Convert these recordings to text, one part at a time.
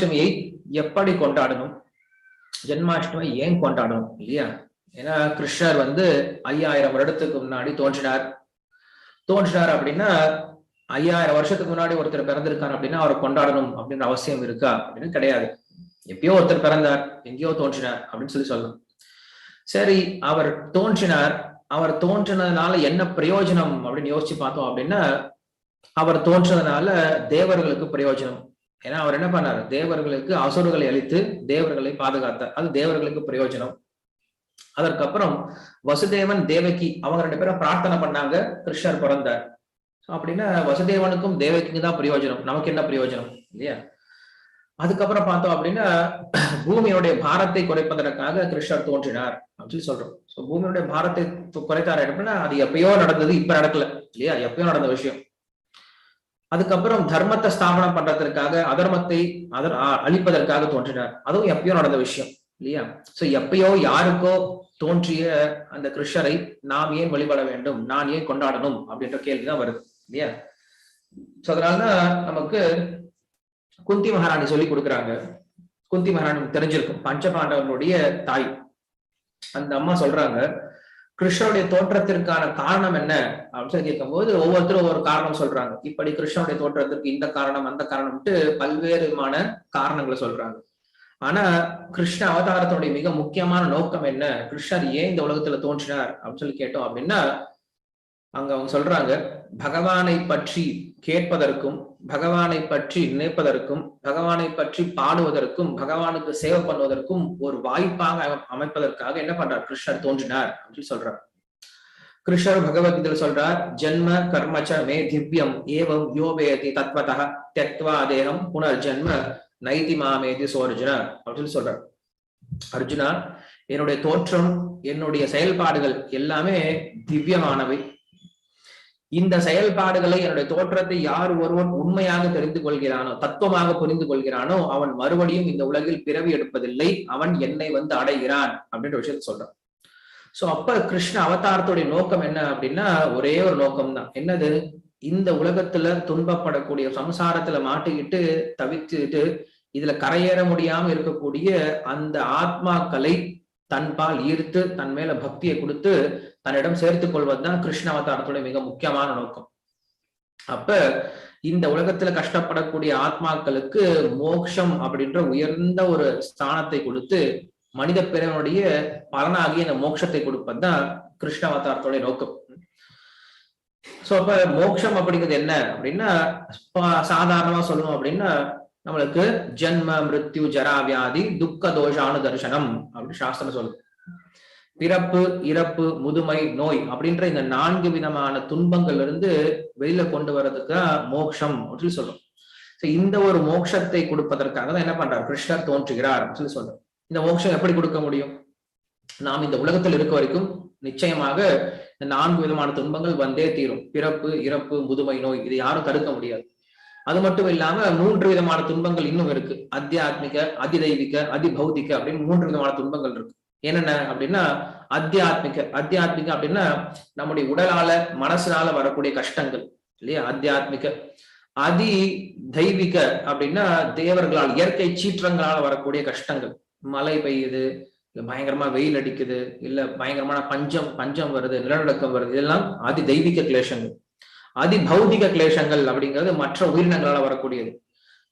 ஜென்மாஷ்டமியை எப்படி கொண்டாடணும்? ஜென்மாஷ்டமி ஏன் கொண்டாடணும்? இல்லையா? ஏன்னா கிருஷ்ணர் வந்து ஐயாயிரம் வருடத்துக்கு முன்னாடி தோன்றினார். தோன்றினார் அப்படின்னா ஐயாயிரம் வருஷத்துக்கு முன்னாடி ஒருத்தர் பிறந்திருக்கார் அப்படின்னா அவர் கொண்டாடணும் அப்படின்ற அவசியம் இருக்கா? அப்படின்னு கிடையாது. எப்பயோ ஒருத்தர் பிறந்தார் எங்கேயோ தோன்றினார் அப்படின்னு சொல்லி சொல்லலாம். சரி அவர் தோன்றினார். அவர் தோன்றினதுனால என்ன பிரயோஜனம் அப்படின்னு யோசிச்சு பார்த்தோம் அப்படின்னா அவர் தோன்றதுனால தேவர்களுக்கு பிரயோஜனம். ஏன்னா அவர் என்ன பண்ணார்? தேவர்களுக்கு அசுரர்களை அழித்து தேவர்களை பாதுகாத்தார். அது தேவர்களுக்கு பிரயோஜனம். அதற்கப்புறம் வசுதேவன் தேவகி அவங்க ரெண்டு பேரும் பிரார்த்தனை பண்ணாங்க கிருஷ்ணர் பிறந்தார். அப்படின்னா வசுதேவனுக்கும் தேவகிக்கும் தான் பிரயோஜனம். நமக்கு என்ன பிரயோஜனம்? இல்லையா? அதுக்கப்புறம் பார்த்தோம் அப்படின்னா பூமியுடைய பாரத்தை குறைப்பதற்காக கிருஷ்ணர் தோன்றினார் அப்படின்னு சொல்லி சொல்றோம். ஸோ பூமியுடைய பாரத்தை குறைத்தார் அப்படின்னா அது எப்பயோ நடந்தது இப்ப நடக்கல. இல்லையா? எப்பயோ நடந்த விஷயம். அதுக்கப்புறம் தர்மத்தை ஸ்தாபனம் பண்றதற்காக அதர்மத்தை அதர் அழிப்பதற்காக தோன்றினார். அதுவும் எப்பயோ நடந்த விஷயம் இல்லையா? சோ எப்பயோ யாருக்கோ தோன்றிய அந்த கிருஷ்ணரை நாம் ஏன் வழிபட வேண்டும்? நான் ஏன் கொண்டாடணும்? அப்படின்ற கேள்விதான் வருது இல்லையா? சோ அதனாலதான் நமக்கு குந்தி மகாராணி சொல்லி கொடுக்குறாங்க. குந்தி மகாராணி தெரிஞ்சிருக்கும். பஞ்சபாண்டவனுடைய தாய். அந்த அம்மா சொல்றாங்க கிருஷ்ணனுடைய தோற்றத்திற்கான காரணம் என்ன? அப்படின்னு சொல்லி கேட்கும்போது ஒவ்வொருத்தரும் ஒவ்வொரு காரணம் சொல்றாங்க. இப்படி கிருஷ்ணனுடைய தோற்றத்திற்கு இந்த காரணம் அந்த காரணம்ட்டு பல்வேறுமான காரணங்களை சொல்றாங்க. ஆனா கிருஷ்ண அவதாரத்தினுடைய மிக முக்கியமான நோக்கம் என்ன? கிருஷ்ணர் ஏன் இந்த உலகத்துல தோன்றினார்? அப்படின்னு சொல்லி கேட்டோம் அப்படின்னா அங்க அவங்க சொல்றாங்க பகவானை பற்றி கேட்பதற்கும் பகவானை பற்றி நினைப்பதற்கும் பகவானை பற்றி பாடுவதற்கும் பகவானுக்கு சேவை பண்ணுவதற்கும் ஒரு வாய்ப்பாக அமைப்பதற்காக என்ன பண்றார்? கிருஷ்ணர் தோன்றினார். அப்படின்னு சொல்றார். கிருஷ்ணர் பகவத்கீதையில் சொல்றார் ஜென்ம கர்மச்ச மே திவ்யம் ஏவம் யோபேதி தத்வதா தெக்வா தேகம் புனர் ஜென்ம நைதி மாமேதி சோர்ஜுனா அப்படின்னு சொல்றார். அர்ஜுனா என்னுடைய தோற்றம் என்னுடைய செயல்பாடுகள் எல்லாமே திவ்யமானவை. இந்த செயல்பாடுகளை என்னுடைய தோற்றத்தை யார் ஒருவன் உண்மையாக தெரிந்து கொள்கிறானோ தத்துவமாக புரிந்து கொள்கிறானோ அவன் மறுபடியும் இந்த உலகில் பிறவி எடுப்பதில்லை அவன் என்னை வந்து அடைகிறான் அப்படின்ற விஷயத்த சொல்றான். சோ அப்ப கிருஷ்ண அவதாரத்துடைய நோக்கம் என்ன அப்படின்னா ஒரே ஒரு நோக்கம் தான் என்னது? இந்த உலகத்துல துன்பப்படக்கூடிய சம்சாரத்துல மாட்டிக்கிட்டு தவிச்சுட்டு இதுல கரையேற முடியாம இருக்கக்கூடிய அந்த ஆத்மாக்களை தன்பால் ஈர்த்து தன் மேல பக்தியை கொடுத்து தன்னிடம் சேர்த்துக் கொள்வதுதான் கிருஷ்ண அவதாரத்துடைய மிக முக்கியமான நோக்கம். அப்ப இந்த உலகத்துல கஷ்டப்படக்கூடிய ஆத்மாக்களுக்கு மோக்ஷம் அப்படின்ற உயர்ந்த ஒரு ஸ்தானத்தை கொடுத்து மனித பிறனுடைய பலனாகிய இந்த மோட்சத்தை கொடுப்பதுதான் கிருஷ்ண அவதாரத்துடைய நோக்கம். சோ அப்ப மோட்சம் அப்படிங்கிறது என்ன அப்படின்னா சாதாரணமா சொல்லணும் அப்படின்னா நம்மளுக்கு ஜென்ம மிருத்யு ஜரா வியாதி துக்க தோஷானு தரிசனம் அப்படின்னு சாஸ்திரம் சொல்லுது. பிறப்பு இறப்பு முதுமை நோய் அப்படின்ற இந்த நான்கு விதமான துன்பங்கள்ல இருந்து வெளியில கொண்டு வர்றதுக்கு மோக்ஷம் அப்படின்னு சொல்றோம் இந்த ஒரு மோட்சத்தை கொடுப்பதற்காக தான் என்ன பண்றார்? கிருஷ்ணர் தோன்றுகிறார் சொல்லி. சொல்றோம் இந்த மோட்சம் எப்படி கொடுக்க முடியும்? நாம் இந்த உலகத்தில் இருக்க வரைக்கும் நிச்சயமாக இந்த நான்கு விதமான துன்பங்கள் வந்தே தீரும். பிறப்பு இறப்பு முதுமை நோய் இது யாரும் தடுக்க முடியாது. அது மட்டும் இல்லாம மூன்று விதமான துன்பங்கள் இன்னும் இருக்கு. அத்தியாத்மிக அதிதைவிக அதிபௌதிக அப்படின்னு மூன்று விதமான துன்பங்கள் இருக்கு. என்னென்ன அப்படின்னா அத்தியாத்மிக அத்தியாத்மிக அப்படின்னா நம்முடைய உடலால மனசுனால வரக்கூடிய கஷ்டங்கள் இல்லையா? அத்தியாத்மிக அதி தெய்வீக அப்படின்னா தேவர்களால் இயற்கை சீற்றங்களால வரக்கூடிய கஷ்டங்கள். மழை பெய்யுது இல்ல பயங்கரமா வெயில் அடிக்குது இல்ல பயங்கரமான பஞ்சம் பஞ்சம் வருது நிலநடுக்கம் வருது இதெல்லாம் அதி தெய்வீக கிளேஷங்கள் அதி பௌதிக கிளேஷங்கள் அப்படிங்கிறது மற்ற உயிரினங்களால வரக்கூடியது.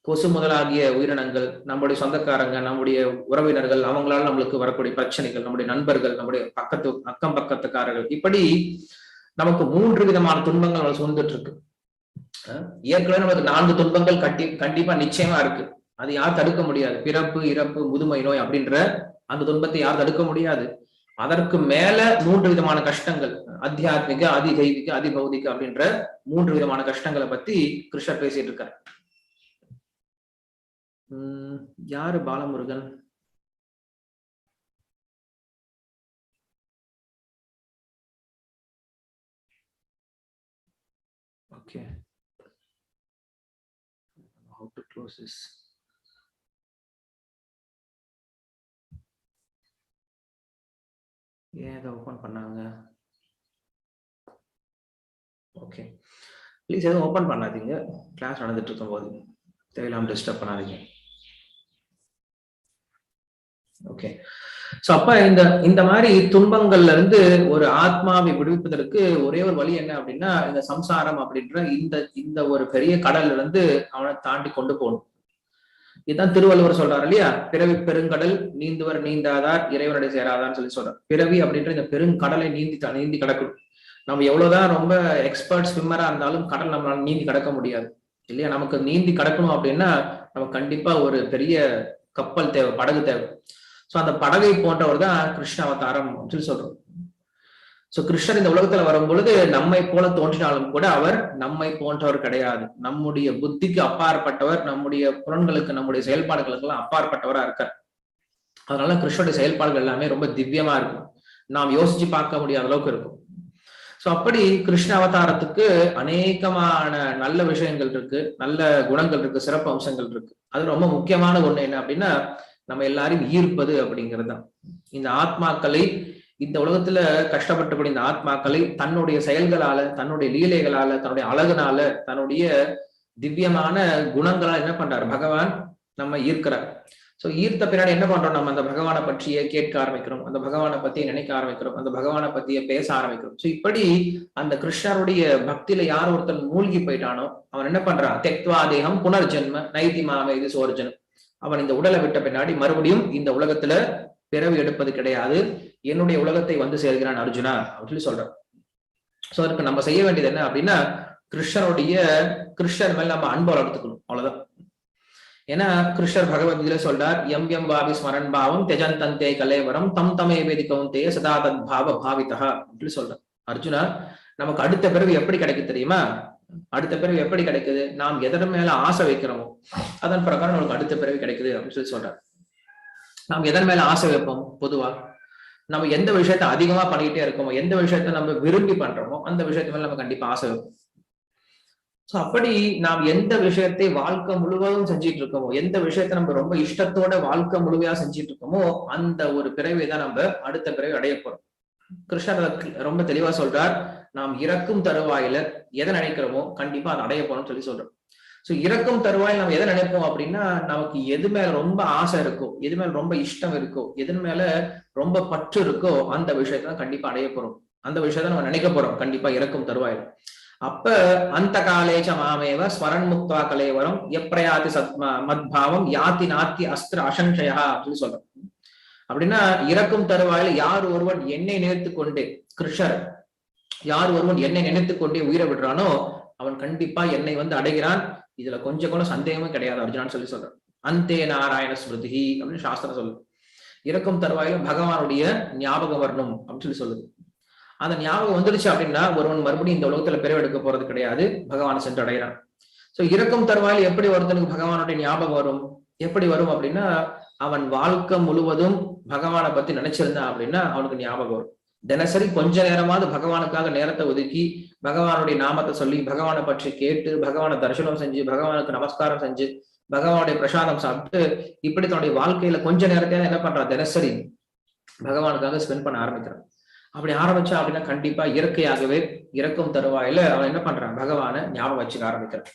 கொசு முதலாகிய உயிரினங்கள் நம்முடைய சொந்தக்காரங்க நம்முடைய உறவினர்கள் அவங்களால நம்மளுக்கு வரக்கூடிய பிரச்சனைகள் நம்முடைய நண்பர்கள் நம்முடைய பக்கத்து அக்கம் பக்கத்துக்காரர்கள் இப்படி நமக்கு மூன்று விதமான துன்பங்கள் நம்ம சூழ்ந்துட்டு இருக்கு ஏற்கனவே நமக்கு நான்கு துன்பங்கள் கட்டி கண்டிப்பா நிச்சயமா இருக்கு. அது யார் தடுக்க முடியாது. பிறப்பு இறப்பு முதுமை நோய் அப்படின்ற அந்த துன்பத்தை யார் தடுக்க முடியாது. அதற்கு மேல மூன்று விதமான கஷ்டங்கள் அத்தியாத்மிக அதிதெய்விக அதிபௌதிக அப்படின்ற மூன்று விதமான கஷ்டங்களை பத்தி கிருஷ்ணர் பேசிட்டு இருக்காரு யாரு Balamurugan? Okay. How to close this? ஏன் இதை ஓப்பன் பண்ணாங்க? ஓகே ப்ளீஸ் எதுவும் ஓப்பன் பண்ணாதீங்க. கிளாஸ் நடந்துட்டு இருக்கும் போது தேவையில்லாமல் டிஸ்டர்ப் பண்ணாதீங்க. ஓகே சோ அப்ப இந்த இந்த மாதிரி துன்பங்கள்ல இருந்து ஒரு ஆத்மாவை விடுவிப்பதற்கு ஒரே ஒரு வழி என்ன அப்படின்னா இந்த சம்சாரம் அப்படின்ற இந்த இந்த ஒரு பெரிய கடல்ல இருந்து அவனை தாண்டி கொண்டு போகணும். இதுதான் திருவள்ளுவர் சொல்றாரு இல்லையா? பிறவி பெருங்கடல் நீந்துவர் நீந்தாதார் இறைவனுடைய சேராதான்னு சொல்லி சொல்றார். பிறவி அப்படின்ற இந்த பெருங்கடலை நீந்தி நீந்தி கிடக்கணும். நம்ம எவ்வளவுதான் ரொம்ப எக்ஸ்பர்ட் ஸ்விம்மரா இருந்தாலும் கடல் நம்மளால நீந்தி கடக்க முடியாது. இல்லையா? நமக்கு நீந்தி கடக்கணும் அப்படின்னா நமக்கு கண்டிப்பா ஒரு பெரிய கப்பல் தேவை படகு தேவை. சோ அந்த படகை போன்றவர் தான் கிருஷ்ண அவதாரம் அப்படின்னு சொல்றோம். சோ கிருஷ்ணர் இந்த உலகத்துல வரும்பொழுது நம்மை போல தோன்றினாலும் கூட அவர் நம்மை போன்றவர் கிடையாது. நம்முடைய புத்திக்கு அப்பாற்பட்டவர் நம்முடைய புலன்களுக்கு நம்முடைய செயல்பாடுகளுக்கு எல்லாம் அப்பாற்பட்டவரா இருக்கார். அதனால கிருஷ்ணனுடைய செயல்பாடுகள் எல்லாமே ரொம்ப திவ்யமா இருக்கும். நாம் யோசிச்சு பார்க்க முடியாத அளவுக்கு இருக்கும். சோ அப்படி கிருஷ்ண அவதாரத்துக்கு அநேகமான நல்ல விஷயங்கள் இருக்கு நல்ல குணங்கள் இருக்கு சிறப்பு அம்சங்கள் இருக்கு. அது ரொம்ப முக்கியமான ஒண்ணு என்ன அப்படின்னா நம்ம எல்லாரையும் ஈர்ப்பது அப்படிங்கிறது தான் இந்த ஆத்மாக்களை இந்த உலகத்துல கஷ்டப்பட்டபடி இந்த ஆத்மாக்களை தன்னுடைய செயல்களால தன்னுடைய லீலைகளால தன்னுடைய அழகுனால தன்னுடைய திவ்யமான குணங்களால் என்ன பண்றாரு? பகவான் நம்ம ஈர்க்கிறார். சோ ஈர்த்த பின்னாடி என்ன பண்றோம்? நம்ம அந்த பகவானை பற்றிய கேட்க ஆரம்பிக்கிறோம். அந்த பகவானை பத்தி நினைக்க ஆரம்பிக்கிறோம். அந்த பகவானை பத்திய பேச ஆரம்பிக்கிறோம். சோ இப்படி அந்த கிருஷ்ணருடைய பக்தியில யார் ஒருத்தன் மூழ்கி போயிட்டானோ அவன் என்ன பண்றான்? தெக்வா தேகம் புனர்ஜென்ம நைதி மாம இது சோர்ஜனம். அவன் இந்த உடலை விட்ட பின்னாடி மறுபடியும் இந்த உலகத்துல பிறவி எடுப்பது கிடையாது. என்னுடைய உலகத்தை வந்து சேர்கிறான் அர்ஜுனா அப்படின்னு சொல்லி சொல்றான். சோ அதுக்கு நம்ம செய்ய வேண்டியது என்ன அப்படின்னா கிருஷ்ணருடைய கிருஷ்ணர் மேல நம்ம அன்பு வளர்த்துக்கணும். அவ்வளவுதான். ஏன்னா கிருஷ்ணர் பகவத்கீதை சொல்றார் எம் எம் பாவி ஸ்மரன் பாவம் தெஜன் தந்தே கலேவரம் தம் தமே வேதிக்கவும் தே சதா தத் பாவ பாவிதா அப்படின்னு சொல்றார். அர்ஜுனா நமக்கு அடுத்த பிறகு எப்படி கிடைக்கும் தெரியுமா? அடுத்த பிறகு எப்படி கிடைக்குது? நாம் எதன் மேல ஆசை வைக்கிறோமோ அதன் பிரகாரம் நமக்கு அடுத்த பிறகு கிடைக்குது அப்படின்னு சொல்லி சொல்றாரு. நாம் எதன் மேல ஆசை வைப்போம்? பொதுவா நம்ம எந்த விஷயத்த அதிகமா பண்ணிக்கிட்டே இருக்கோமோ எந்த விஷயத்த நம்ம விரும்பி பண்றோமோ அந்த விஷயத்து மேல நம்ம கண்டிப்பா ஆசை வைப்போம். சோ அப்படி நாம் எந்த விஷயத்தை வாழ்க்கை முழுவதும் செஞ்சிட்டு இருக்கோமோ எந்த விஷயத்த நம்ம ரொம்ப இஷ்டத்தோட வாழ்க்கை முழுமையா செஞ்சிட்டு இருக்கோமோ அந்த ஒரு பிறவை தான் நம்ம அடுத்த பிறவை அடைய போறோம். கிருஷ்ணர் ரொம்ப தெளிவா சொல்றார். நாம் இறக்கும் தருவாயில எதை நினைக்கிறோமோ கண்டிப்பா அதை அடைய போறோம்னு சொல்லி சொல்றோம். சோ இறக்கும் தருவாயில் நம்ம எதை நினைப்போம் அப்படின்னா நமக்கு எது மேல ரொம்ப ஆசை இருக்கோ எது மேல ரொம்ப இஷ்டம் இருக்கோ எது மேல ரொம்ப பற்று இருக்கோ அந்த விஷயத்த கண்டிப்பா அடைய போறோம். அந்த விஷயத்த நம்ம நினைக்க போறோம் கண்டிப்பா இறக்கும் தருவாயில். அப்ப அந்த காலேஜ மாமேவ ஸ்வரன் முக்தா கலைவரம் எப்ரயாதி சத்மா மத்பாவம் யாத்தி நாத்தி அஸ்திர அசங்கயா அப்படின்னு சொல்றோம். அப்படின்னா இறக்கும் தருவாயில யார் ஒருவன் என்னை நேர்த்து கொண்டு கிருஷ்ணர் யார் ஒருவன் என்னை நினைத்துக் கொண்டே உயிரை விடுறானோ அவன் கண்டிப்பா என்னை வந்து அடைகிறான். இதுல கொஞ்சம் கூட சந்தேகமே கிடையாது அர்ஜுனான்னு சொல்லி சொல்றான் அந்தே நாராயண ஸ்மிருதி அப்படின்னு சாஸ்திரம் சொல்லுது. இறக்கும் தருவாயில பகவானுடைய ஞாபகம் வரணும் அப்படின்னு சொல்லி சொல்லுது. அந்த ஞாபகம் வந்துடுச்சு அப்படின்னா ஒருவன் மறுபடியும் இந்த உலகத்துல பிறவெடுக்க போறது கிடையாது. பகவானை சென்று அடைகிறான். சோ இறக்கும் தருவாயில் எப்படி ஒருத்தனுக்கு பகவானுடைய ஞாபகம் வரும்? எப்படி வரும் அப்படின்னா அவன் வாழ்க்கை முழுவதும் பகவானை பத்தி நினைச்சிருந்தான் அப்படின்னா அவனுக்கு ஞாபகம் வரும். தினசரி கொஞ்ச நேரமாவது பகவானுக்காக நேரத்தை ஒதுக்கி பகவானுடைய நாமத்தை சொல்லி பகவானை பற்றி கேட்டு பகவானை தரிசனம் செஞ்சு பகவானுக்கு நமஸ்காரம் செஞ்சு பகவானுடைய பிரசாதம் சாப்பிட்டு இப்படி தன்னுடைய வாழ்க்கையில கொஞ்ச நேரத்தையும் என்ன பண்றான் தினசரி பகவானுக்காக ஸ்பெண்ட் பண்ண ஆரம்பிக்கிறான். அப்படி ஆரம்பிச்சா அப்படின்னா கண்டிப்பா இயற்கையாகவே இறக்கும் தருவாயில அவன் என்ன பண்றான்? பகவானை ஞாபகம் வச்சுக்க ஆரம்பிக்கிறான்.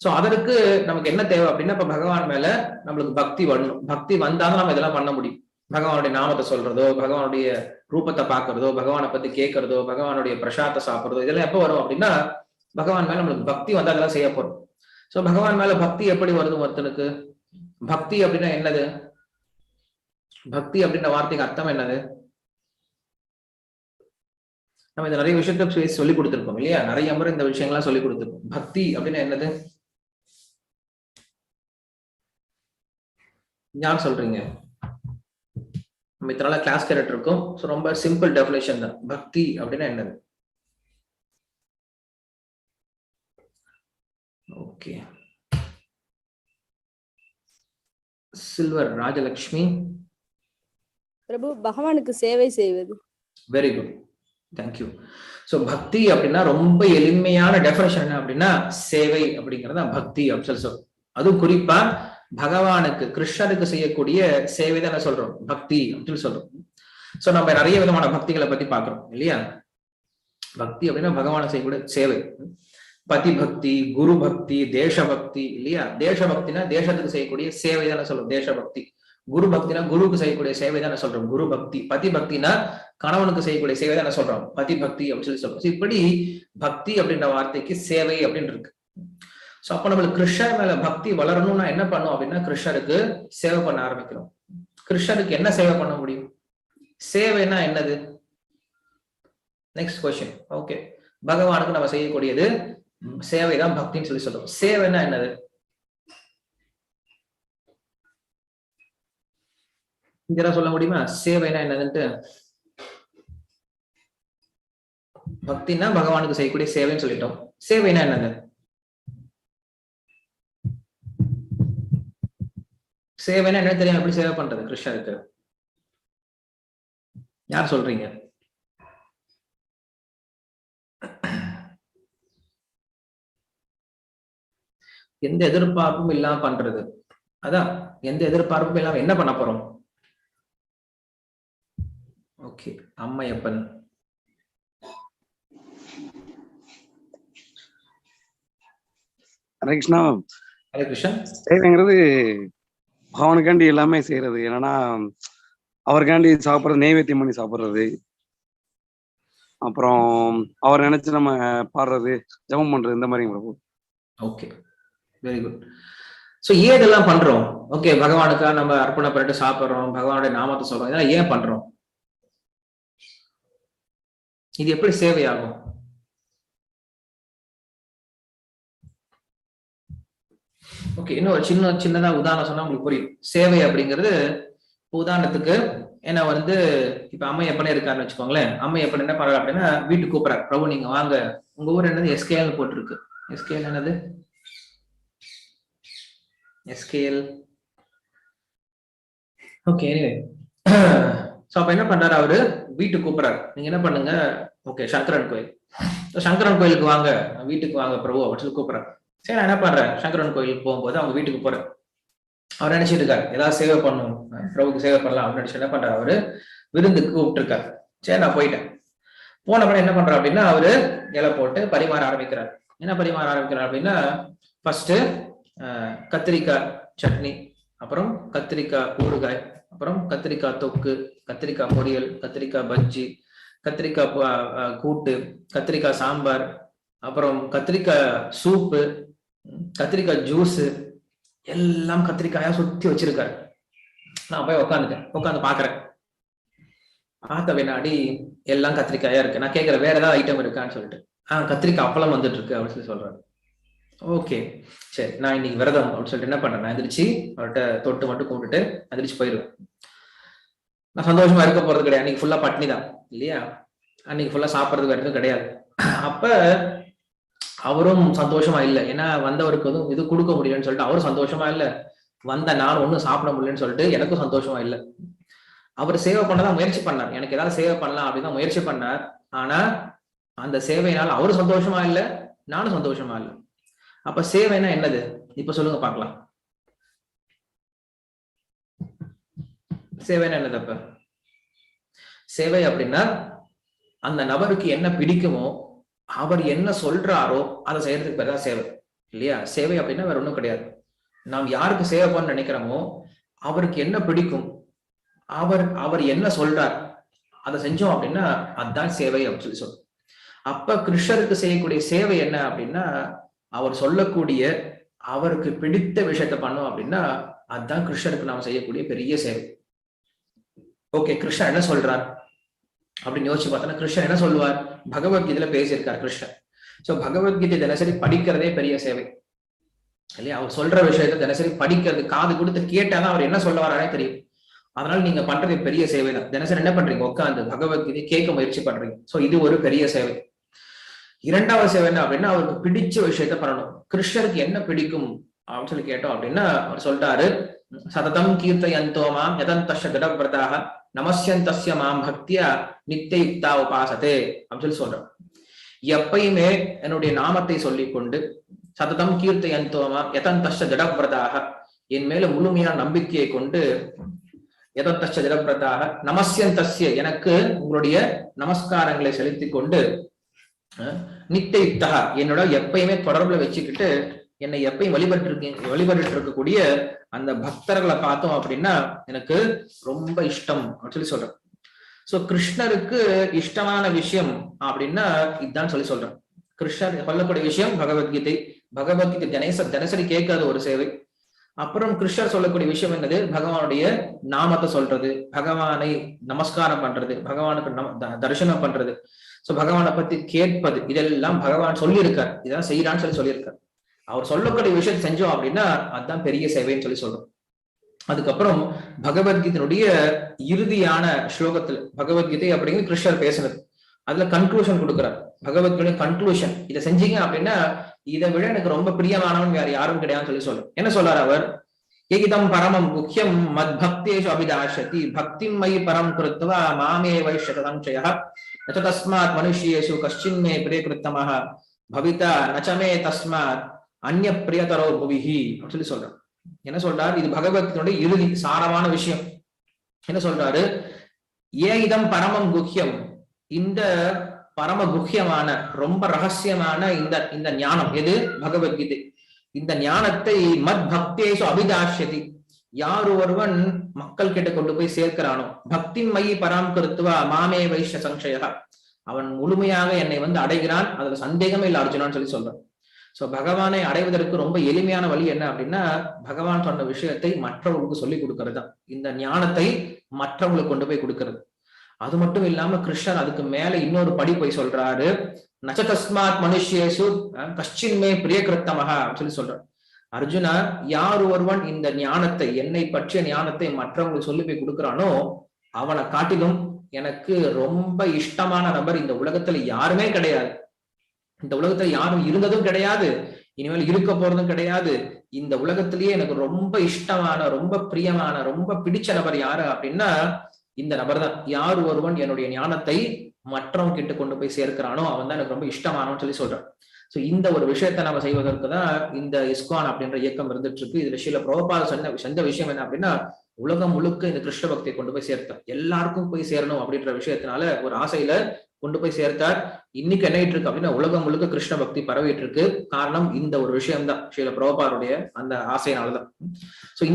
சோ அதற்கு நமக்கு என்ன தேவை அப்படின்னா இப்ப பகவான் மேல நம்மளுக்கு பக்தி வரணும். பக்தி வந்தாதான் நம்ம இதெல்லாம் பண்ண முடியும். பகவானுடைய நாமத்தை சொல்றதோ பகவானுடைய ரூபத்தை பாக்குறதோ பகவானை பத்தி கேட்கறதோ பகவானுடைய பிரசாத்தை சாப்பிடுறதோ இதெல்லாம் எப்ப வரும் அப்படின்னா பகவான் மேல நம்மளுக்கு பக்தி வந்து அதெல்லாம் செய்ய போறோம். சோ பகவான் மேல பக்தி எப்படி வருது ஒருத்தனுக்கு? பக்தி அப்படின்னா என்னது? பக்தி அப்படின்ற வார்த்தைக்கு அர்த்தம் என்னது? நம்ம இந்த நிறைய விஷயத்த சொல்லி கொடுத்துருக்கோம் இல்லையா? நிறைய முறை இந்த விஷயங்கள்லாம் சொல்லி கொடுத்துருக்கோம். பக்தி அப்படின்னா என்னது? யார் சொல்றீங்க? நம்ம இத்தனால கிளாஸ் கேரட் இருக்கும். ஸோ ரொம்ப சிம்பிள் டெஃபினேஷன் தான். பக்தி அப்படின்னா என்னது? Okay silver Rajalakshmi. பிரபு பகவானுக்கு சேவை செய்வது. வெரி குட் தேங்க்யூ ஸோ பக்தி அப்படின்னா ரொம்ப எளிமையான டெஃபினேஷன் என்ன அப்படின்னா சேவை அப்படிங்கறத பக்தி அப்படின்னு சொல்லி அதுவும் குறிப்பா பகவானுக்கு கிருஷ்ணருக்கு செய்யக்கூடிய சேவை தான் சொல்றோம். பக்தி அப்படின்னு சொல்றோம். சோ நம்ம நிறைய விதமான பக்திகளை பத்தி பாக்குறோம் இல்லையா? பக்தி அப்படின்னா பகவானை செய்யக்கூடிய சேவை. பதி பக்தி குரு பக்தி தேசபக்தி இல்லையா? தேசபக்தினா தேசத்துக்கு செய்யக்கூடிய சேவை தானே சொல்றோம் தேசபக்தி. குரு பக்தினா குருவுக்கு செய்யக்கூடிய சேவை தானே சொல்றோம் குரு பக்தி பதி பக்தினா கணவனுக்கு செய்யக்கூடிய சேவை தானே சொல்றோம் பதி பக்தி அப்படின்னு சொல்லி சொல்றோம். இப்படி பக்தி அப்படின்ற வார்த்தைக்கு சேவை அப்படின்னு இருக்கு. சோ அப்ப நம்மளுக்கு கிருஷ்ணர் மேல பக்தி வளரணும்னா என்ன பண்ணும் அப்படின்னா கிருஷ்ணருக்கு சேவை பண்ண ஆரம்பிக்கிறோம். கிருஷ்ணருக்கு என்ன சேவை பண்ண முடியும்? சேவைனா என்னது? நெக்ஸ்ட் கொஸ்டின் ஓகே பகவானுக்கு நம்ம செய்யக்கூடியது சேவை தான் பக்தின்னு சொல்லி சொல்லுவோம் சேவைனா என்னது? இதெல்லாம் சொல்ல முடியுமா? சேவைனா என்னதுன்ட்டு? பக்தின்னா பகவானுக்கு செய்யக்கூடிய சேவைன்னு சொல்லிட்டோம். சேவைனா என்னது? சேவைனா என்ன தெரியும் எப்படி சேவை பண்றது? கிருஷ்ணருக்கு. யார் சொல்றீங்க? எந்த எதிர்பார்ப்பும் இல்லாம பண்றது. அதான் எந்த எதிர்பார்ப்பும் இல்லாம என்ன பண்ண போறோம்? ஓகே அம்மையப்பன். ஹரே கிருஷ்ணா. ஹரே கிருஷ்ணன் சேவைங்கிறது அவனுக்காண்டி எல்லாமே செய்யறது என்னன்னா அவருக்காண்டி சாப்பிட்றது நெய்வேத்தியம் பண்ணி சாப்பிட்றது. அப்புறம் அவர் நினைச்சு நம்ம பாடுறது ஜெபம் பண்றது இந்த மாதிரி Prabhu. Okay very good so ஏன் இதெல்லாம் பண்றோம்? ஓகே பகவானுக்கா நம்ம அர்ப்பணம் பண்ணிட்டு சாப்பிட்றோம் பகவானுடைய நாமத்தை சொல்றோம். இதெல்லாம் ஏன் பண்றோம்? இது எப்படி சேவையாகும்? ஓகே இன்னும் ஒரு சின்ன சின்னதா உதாரணம் சொன்னா உங்களுக்கு புரியும். சேவை அப்படிங்கிறது உதாரணத்துக்கு ஏன்னா வந்து இப்ப அம்மையப்பனே இருக்காருன்னு வச்சுக்கோங்களேன். அம்மை எப்படி என்ன பண்றாரு அப்படின்னா வீட்டுக்கு கூப்பிடறாரு. பிரபு நீங்க வாங்க. உங்க ஊர் என்னது? எஸ்கேஎல் போட்டிருக்கு. எஸ்கேஎல் என்னது? எஸ்கேஎல் ஓகே எனிவே ஸோ அப்ப என்ன பண்றாரு அவரு? வீட்டுக்கு கூப்பிடுறாரு. நீங்க என்ன பண்ணுங்க? ஓகே சங்கரன் கோயில். சங்கரன் கோயிலுக்கு வாங்க. வீட்டுக்கு வாங்க பிரபு அப்படின்னு சொல்லி கூப்பிடுறாரு. சரி நான் என்ன பண்றேன்? சங்கரன் கோயிலுக்கு போகும்போது அவங்க வீட்டுக்கு போறேன். அவர் நினைச்சிட்டு இருக்காரு ஏதாவது சேவை பண்ணும் பிரபுக்கு சேவை பண்ணலாம் அப்படின்னு நினைச்சு என்ன பண்றாரு? அவரு விருந்துக்கு கூப்பிட்டுருக்காரு. சரி நான் போயிட்டேன். போன என்ன பண்றாரு அப்படின்னா அவரு இலை போட்டு பரிமாற ஆரம்பிக்கிறார். என்ன பரிமாற ஆரம்பிக்கிறார் அப்படின்னா ஃபர்ஸ்ட் கத்திரிக்காய் சட்னி அப்புறம் கத்திரிக்காய் ஊறுகாய் அப்புறம் கத்திரிக்காய் தொக்கு கத்திரிக்காய் பொரியல் கத்திரிக்காய் பஜ்ஜி கத்திரிக்காய் கூட்டு கத்திரிக்காய் சாம்பார் அப்புறம் கத்திரிக்காய் சூப்பு கத்திரிக்காய் ஜூஸ் எல்லாம் கத்திரிக்காயா சுத்தி வச்சிருக்காரு. நான் போய் உட்காந்துட்டேன் உட்காந்து பாக்குறேன். பார்த்த பின்னாடி எல்லாம் கத்திரிக்காயா இருக்கு. நான் கேட்கிறேன் வேற ஏதாவது ஐட்டம் இருக்கான்னு சொல்லிட்டு. ஆஹ் கத்திரிக்காய் அப்பளம் வந்துட்டு இருக்கு அப்படின்னு சொல்லி சொல்றாரு. ஓகே. சரி நான் இன்னைக்கு விரதம் அப்படின்னு சொல்லிட்டு என்ன பண்றேன்? நான் எந்திரிச்சு அவர்கிட்ட தொட்டு மட்டும் கும்பிட்டுட்டு எந்திரிச்சு போயிருவேன் நான் சந்தோஷமா இருக்க போறது கிடையாது. அன்னைக்கு ஃபுல்லா பட்னி தான். இல்லையா? அன்னைக்கு ஃபுல்லா சாப்பிட்றது வரைக்கும் எதுவும் கிடையாது. அப்ப அவரும் சந்தோஷமா இல்லை. ஏன்னா வந்தவருக்கு எதுவும் இது கொடுக்க முடியலன்னு சொல்லிட்டு அவரும் சந்தோஷமா இல்லை. வந்த நான் ஒன்றும் சாப்பிட முடியலன்னு சொல்லிட்டு எனக்கும் சந்தோஷமா இல்லை. அவர் சேவை பண்ணதான் முயற்சி பண்ணார். எனக்கு ஏதாவது சேவை பண்ணலாம் அப்படின்னு தான் முயற்சி பண்ணார். ஆனா அந்த சேவையினால அவரும் சந்தோஷமா இல்லை நானும் சந்தோஷமா இல்லை. அப்ப சேவைனா என்னது? இப்ப சொல்லுங்க பார்க்கலாம். சேவைனா என்னது அப்ப? சேவை அப்படின்னா அந்த நபருக்கு என்ன பிடிக்குமோ அவர் என்ன சொல்றாரோ அதை செய்யறதுக்கு பேர் தான் சேவை. இல்லையா? சேவை அப்படின்னா வேற ஒண்ணும் கிடையாது. நாம் யாருக்கு சேவை பண்ண நினைக்கிறோமோ அவருக்கு என்ன பிடிக்கும் அவர் அவர் என்ன சொல்றார் அதை செஞ்சோம் அப்படின்னா அதுதான் சேவை அப்படின்னு சொல்லி சொல்றோம். அப்ப கிருஷ்ணருக்கு செய்யக்கூடிய சேவை என்ன அப்படின்னா அவர் சொல்லக்கூடிய அவருக்கு பிடித்த விஷயத்த பண்ணோம் அப்படின்னா அதுதான் கிருஷ்ணருக்கு நாம் செய்யக்கூடிய பெரிய சேவை. ஓகே கிருஷ்ணன் என்ன சொல்றார்? அப்படின்னு யோசிச்சு பார்த்தோன்னா கிருஷ்ணன் என்ன சொல்லுவார்? பகவத்கீதையில பேசியிருக்கார் கிருஷ்ணன் சோ பகவத்கீதை தினசரி படிக்கிறதே பெரிய சேவை. இல்லையா? அவர் சொல்ற விஷயத்த தினசரி படிக்கிறது காது கொடுத்து கேட்டாதான் அவர் என்ன சொல்ல வரானே தெரியும். அதனால நீங்க பண்றது பெரிய சேவை தான் தினசரி என்ன பண்றீங்க? உட்காந்து பகவத்கீதை கேட்க முயற்சி பண்றீங்க. சோ இது ஒரு பெரிய சேவை. இரண்டாவது சேவை என்ன அப்படின்னா அவருக்கு பிடிச்ச விஷயத்த பண்ணணும். கிருஷ்ணருக்கு என்ன பிடிக்கும் அப்படின்னு சொல்லி கேட்டோம் அப்படின்னா அவர் சொல்லிட்டாரு சததம் கீர்த்தயந்தோமா எதந்தஷ திடவிரதாக நமஸ்யந்தஸ்ய மாம் பக்தியா நித்திய யுக்தா உபாசதே அப்படின்னு சொல்லி சொல்றோம். எப்பயுமே என்னுடைய நாமத்தை சொல்லி கொண்டு சததம் கீர்த்தயந்தோமா யதந்தஷ திடவிரதாக என் மேல முழுமையான நம்பிக்கையை கொண்டு எதத்தச்ச திடப்பிரதாக நமஸ்யந்தஸ்ய எனக்கு உங்களுடைய நமஸ்காரங்களை செலுத்தி கொண்டு நித்தயுக்தா நித்திய யுக்தா என்னோட எப்பயுமே தொடர்புல வச்சுக்கிட்டு என்னை எப்பயும் வழிபட்டு இருக்கீங்க வழிபட்டு இருக்கக்கூடிய அந்த பக்தர்களை பார்த்தோம் அப்படின்னா எனக்கு ரொம்ப இஷ்டம் அப்படின்னு சொல்லி சொல்றேன். சோ கிருஷ்ணருக்கு இஷ்டமான விஷயம் அப்படின்னா இதுதான் சொல்லி சொல்றேன். கிருஷ்ணர் சொல்லக்கூடிய விஷயம் பகவத்கீதை. பகவத்கீதை தினச தினசரி கேட்காத ஒரு சேவை. அப்புறம் கிருஷ்ணர் சொல்லக்கூடிய விஷயம் என்னது? பகவானுடைய நாமத்தை சொல்றது. பகவானை நமஸ்காரம் பண்றது. பகவானுக்கு நம தரிசனம் பண்றது. சோ பகவானை பத்தி கேட்பது. இதெல்லாம் பகவான் சொல்லியிருக்கார். இதெல்லாம் செய்யறான்னு சொல்லி சொல்லியிருக்கார். அவர் சொல்லக்கூடிய விஷயம் செஞ்சோம் அப்படின்னா அதுதான் பெரிய சேவைன்னு சொல்லி சொல்றோம். அதுக்கப்புறம் பகவத்கீதனுடைய இறுதியான ஸ்லோகத்துல பகவத்கீதை அப்படிங்கிறது கிருஷ்ணர் பேசுனது. அதுல கன்க்ளூஷன் கொடுக்குறார். பகவத்கீதை கன்க்ளூஷன் இதை செஞ்சீங்க அப்படின்னா இதை விட எனக்கு ரொம்ப பிரியமானவன் வேற யாரும் கிடையாதுன்னு சொல்லி சொல்லும் என்ன சொல்றார் அவர்? ஏகிதம் பரமம் முக்கியம் மத் பக்தேஷு அபிதாஷதி. பக்திம் மயி பரம் கிருத்வா மாமே வைஷதம்சய நச்ச தஸ்மாத் மனுஷியேஷு கஷ்டின் மே பிரியகிருத்தமः பவிதா நச்சமே தஸ்மாத் அந்நிய பிரியதரோ புவிஹி அப்படின்னு சொல்லி சொல்றார். என்ன சொல்றார்? இது பகவத்கீதையுடைய இறுதி சாரமான விஷயம். என்ன சொல்றாரு? ஏகிதம் பரமம் குக்கியம் இந்த பரம குக்கியமான ரொம்ப ரகசியமான இந்த இந்த ஞானம் எது? பகவத்கீதை. இந்த ஞானத்தை மத் பக்தேஷு அபிதாஷதி யார் ஒருவன் மக்கள் கிட்ட கொண்டு போய் சேர்க்கிறானோ பக்தி மயி பராம் கருத்துவா மாமே வைஷ்ய சங்கயா அவன் முழுமையாக என்னை வந்து அடைகிறான் அதுல சந்தேகமே இல்லை அர்ஜுனான்னு சொல்லி சொல்றான் சோ பகவானை அடைவதற்கு ரொம்ப எளிமையான வழி என்ன அப்படின்னா பகவான் சொன்ன விஷயத்தை மற்றவங்களுக்கு சொல்லி கொடுக்கறது தான். இந்த ஞானத்தை மற்றவங்களுக்கு கொண்டு போய் கொடுக்கறது. அது மட்டும் இல்லாம கிருஷ்ணர் அதுக்கு மேல இன்னொரு படி போய் சொல்றாரு. நச்சதஸ்மாத் மனுஷேசு கஷ்டின்மே பிரியகிருத்தமகா அப்படின்னு சொல்லி சொல்றாரு. அர்ஜுனா யார் ஒருவன் இந்த ஞானத்தை என்னை பற்றிய ஞானத்தை மற்றவங்களுக்கு சொல்லி போய் கொடுக்குறானோ அவனை காட்டிலும் எனக்கு ரொம்ப இஷ்டமான நபர் இந்த உலகத்துல யாருமே கிடையாது. இந்த உலகத்துல யாரும் இருந்ததும் கிடையாது இனிமேல் இருக்க போறதும் கிடையாது. இந்த உலகத்திலேயே எனக்கு ரொம்ப இஷ்டமான ரொம்ப பிரியமான ரொம்ப பிடிச்ச நபர் யாரு அப்படின்னா இந்த நபர் தான் யார் ஒருவன் என்னுடைய ஞானத்தை மற்றவங்க கிட்ட கொண்டு போய் சேர்க்கிறானோ அவன் தான் எனக்கு ரொம்ப இஷ்டமானவன்னு சொல்லி சொல்றான். சோ இந்த ஒரு விஷயத்த நம்ம செய்வதற்கு தான் இந்த இஸ்கான் அப்படின்ற இயக்கம் இருந்துட்டு இருக்கு இதுல விஷயம் பிரபுபாத சொன்ன சொந்த விஷயம் என்ன அப்படின்னா உலகம் முழுக்க இந்த கிருஷ்ண பக்தியை கொண்டு போய் சேர்த்தான் எல்லாருக்கும் போய் சேரணும் அப்படின்ற விஷயத்தினால ஒரு ஆசையில கொண்டு போய் சேர்த்தார். இன்னைக்கு என்ன இருக்கு அப்படின்னா உலகம் முழுக்க கிருஷ்ண பக்தி பரவிட்டு இருக்கு காரணம் இந்த ஒரு விஷயம் தான் ஸ்ரீல பிரபாருடைய அந்த ஆசையினாலதான். சோ இந்த